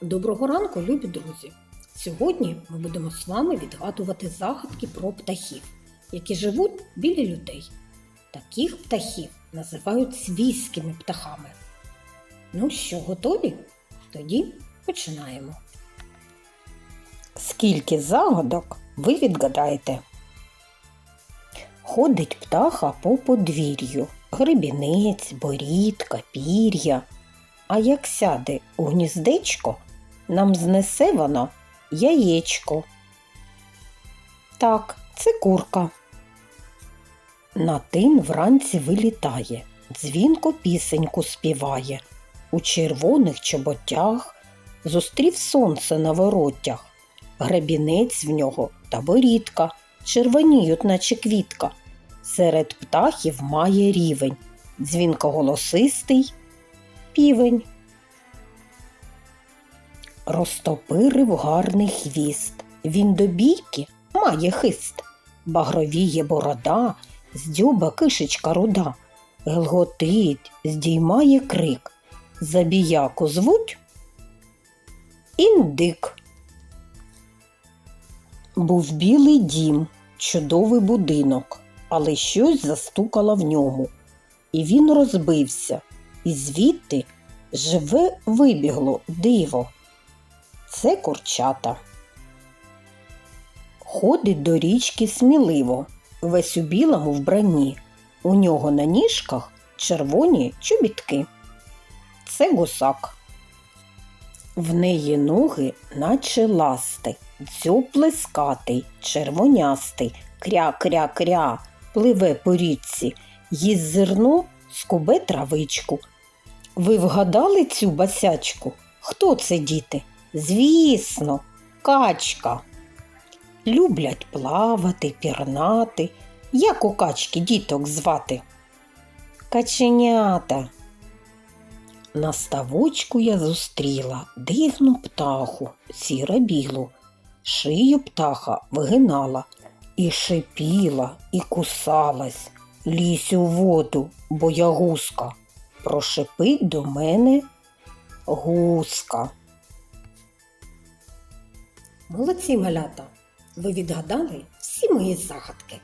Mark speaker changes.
Speaker 1: Доброго ранку, любі друзі! Сьогодні ми будемо з вами відгадувати загадки про птахів, які живуть біля людей. Таких птахів називають свійськими птахами. Ну що, готові? Тоді починаємо. Скільки загадок ви відгадаєте? Ходить птаха по подвір'ю, гребінець, борідка, пір'я. А як сяде у гніздечко, нам знесе воно яєчко. Так, це курка. На тим вранці вилітає, дзвінко пісеньку співає. У червоних чоботях зустрів сонце на воротях. Гребінець в нього та борідка, червоніють, наче квітка. Серед птахів має рівень, дзвінко голосистий півень. Розтопирив гарний хвіст. Він до бійки має хист. Багровіє борода, з дзьоба кишечка руда. Гелготить, здіймає крик. Забіяку звуть індик. Був білий дім, чудовий будинок, але щось застукало в ньому. І він розбився, і звідти живе вибігло диво. Це курчата. Ходить до річки сміливо, весь у білому вбранні. У нього на ніжках червоні чобітки. Це гусак. В неї ноги, наче ласти, дзьоб плескатий, червонястий, кря-кря-кря, пливе по річці, їсть зерно, скубе травичку. Ви вгадали цю басячку? Хто це діти? Звісно, качка. Люблять плавати, пірнати. Як у качки діток звати? Каченята. На ставочку я зустріла дивну птаху, сіра білу. Шию птаха вигинала і шипіла, і кусалась. Лізь у воду, бо я гуска. Прошипить до мене гуска. Молодці малята! Ви відгадали всі мої загадки.